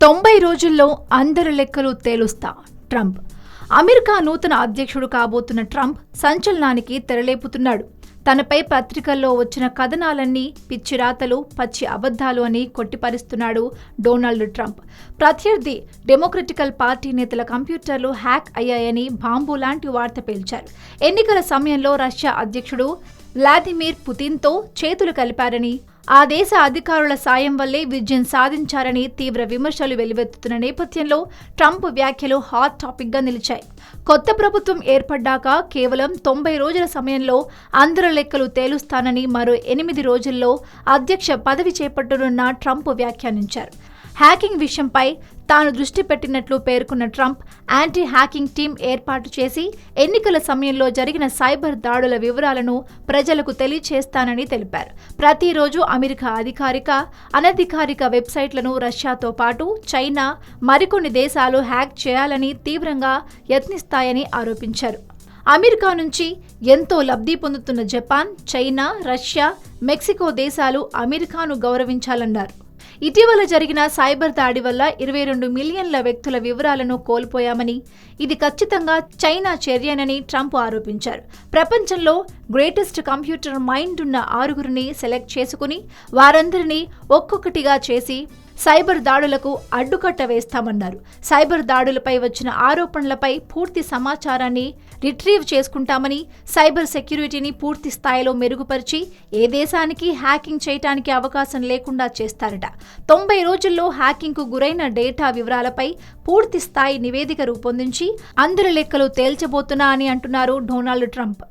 తొంభై రోజుల్లో అందరి లెక్కలు తేలుస్తా ట్రంప్. అమెరికా నూతన అధ్యక్షుడు కాబోతున్న ట్రంప్ సంచలనానికి తెరలేపుతున్నాడు. తనపై పత్రికల్లో వచ్చిన కథనాలన్నీ పిచ్చి రాతలు పచ్చి అబద్ధాలు అని కొట్టిపరుస్తున్నాడు డొనాల్డ్ ట్రంప్. ప్రత్యర్థి డెమోక్రటికల్ పార్టీ నేతల కంప్యూటర్లు హ్యాక్ అయ్యాయని బాంబు లాంటి వార్త పేల్చారు. ఎన్నికల సమయంలో రష్యా అధ్యక్షుడు వ్లాదిమిర్ పుతిన్తో చేతులు కలిపారని ఆ దేశ అధికారుల సాయం వల్లే విజయం సాధించారని తీవ్ర విమర్శలు వెలువెత్తుతున్న నేపథ్యంలో ట్రంప్ వ్యాఖ్యలు హాట్ టాపిక్గా నిలిచాయి. కొత్త ప్రభుత్వం ఏర్పడ్డాక కేవలం తొంభై రోజుల సమయంలో అందరి లెక్కలు తేలుస్తానని మరో ఎనిమిది రోజుల్లో అధ్యక్ష పదవి చేపట్టనున్న ట్రంప్ వ్యాఖ్యానించారు. హ్యాకింగ్ విషయంపై తాను దృష్టి పెట్టినట్లు పేర్కొన్న ట్రంప్ యాంటీ హ్యాకింగ్ టీం ఏర్పాటు చేసి ఎన్నికల సమయంలో జరిగిన సైబర్ దాడుల వివరాలను ప్రజలకు తెలియచేస్తానని తెలిపారు. ప్రతిరోజు అమెరికా అధికారిక అనధికారిక వెబ్సైట్లను రష్యాతో పాటు చైనా మరికొన్ని దేశాలు హ్యాక్ చేయాలని తీవ్రంగా యత్నిస్తాయని ఆరోపించారు. అమెరికా నుంచి ఎంతో లబ్ధి పొందుతున్న జపాన్ చైనా రష్యా మెక్సికో దేశాలు అమెరికాను గౌరవించాలన్నారు. ఇటీవల జరిగిన సైబర్ దాడి వల్ల ఇరవై రెండు మిలియన్ల వ్యక్తుల వివరాలను కోల్పోయామని ఇది ఖచ్చితంగా చైనా చర్యనని ట్రంప్ ఆరోపించారు. ప్రపంచంలో గ్రేటెస్ట్ కంప్యూటర్ మైండ్ ఉన్న ఆరుగురిని సెలెక్ట్ చేసుకుని వారందరినీ ఒక్కొక్కటిగా చేసి సైబర్ దాడులకు అడ్డుకట్ట వేస్తామన్నారు. సైబర్ దాడులపై వచ్చిన ఆరోపణలపై పూర్తి సమాచారాన్ని రిట్రీవ్ చేసుకుంటామని సైబర్ సెక్యూరిటీని పూర్తి స్థాయిలో మెరుగుపరిచి ఏ దేశానికి హ్యాకింగ్ చేయటానికి అవకాశం లేకుండా చేస్తారట. తొంభై రోజుల్లో హ్యాకింగ్కు గురైన డేటా వివరాలపై పూర్తి స్థాయి నివేదిక రూపొందించి అందరి లెక్కలు తేల్చబోతున్నా అని అంటున్నారు డొనాల్డ్ ట్రంప్.